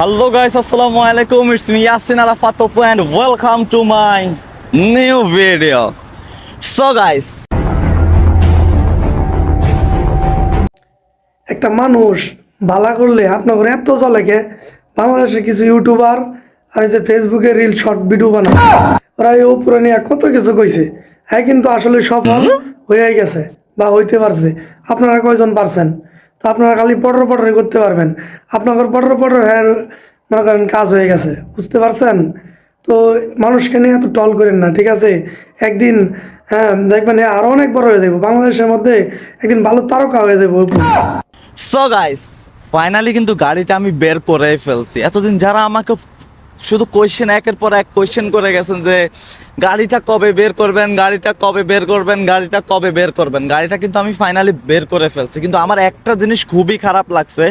Hello guys assalamu alaikum. It's me Yasin Arafat Topo and welcome to my new video. So guys, একটা মানুষ ভালা করলে আপনার ঘরে এত চলে কে? বাংলাদেশের কিছু ইউটিউবার আর এই যে ফেসবুকে রিল শর্ট ভিডিও বানায়। ওরা এই উপরে নিয়ে কত কিছু কইছে। হ্যাঁ কিন্তু আসলে সফল হয়ে গেছে বা হইতে পারছে। আপনারা কয়জন পারছেন? তো আপনারা খালি পটর পটরে করতে পারবেন। আপনাদের পটর পটর হ্যাঁ মনে করেন কাজ হয়ে গেছে, বুঝতে পারছেন? তো মানুষকে নিয়ে এত টল করেন না, ঠিক আছে? একদিন হ্যাঁ দেখবেন আরও অনেক বড় হয়ে যাব বাংলাদেশের মধ্যে একদিন ভালো তারকা হয়ে যাব সো গাইস ফাইনালি কিন্তু গাড়িটা আমি বের করে ফেলছি। এতদিন যারা আমাকে শুধু কোয়েশ্চেন একের পর এক কোয়েশ্চেন করে গেছেন যে, গাড়িটা কবে বের করবেন, গাড়িটা কবে বের করবেন, গাড়িটা কবে বের করবেন? গাড়িটা কিন্তু আমি ফাইনালি বের করে ফেলছি। কিন্তু আমার একটা জিনিস খুবই খারাপ লাগছে,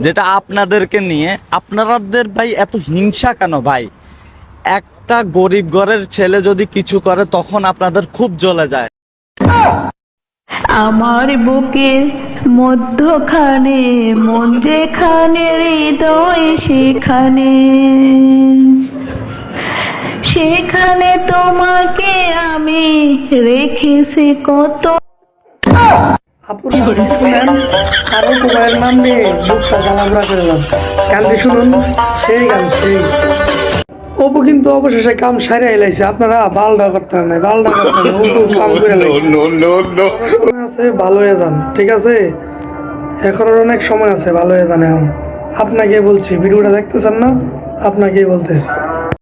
যেটা আপনাদেরকে নিয়ে। আপনাদের ভাই এত হিংসা কেন ভাই? একটা গরিব ঘরের ছেলে যদি কিছু করে, তখন আপনাদের খুব জ্বলে যায়। আমার বুকের মধ্যখানে মন যেখানে হৃদয় সেখানে সেখানে তোমাকে আমি রেখেছি কত আপুর আরও মোবাইল নাম নিয়ে বুকটা জ্বালাপড়া করে গানটি শুনুন সেই গান সেই অপু কিন্তু অবশেষে কাম এলাইছে আপনারা বালডা করতে নাই বালডা করতে কাম করে আছে, ভালো হয়ে যান, ঠিক আছে? এখন অনেক সময় আছে, ভালো হয়ে যান এখন। আপনাকে বলছি, ভিডিওটা দেখতেছেন না? আপনাকেই বলতেছি।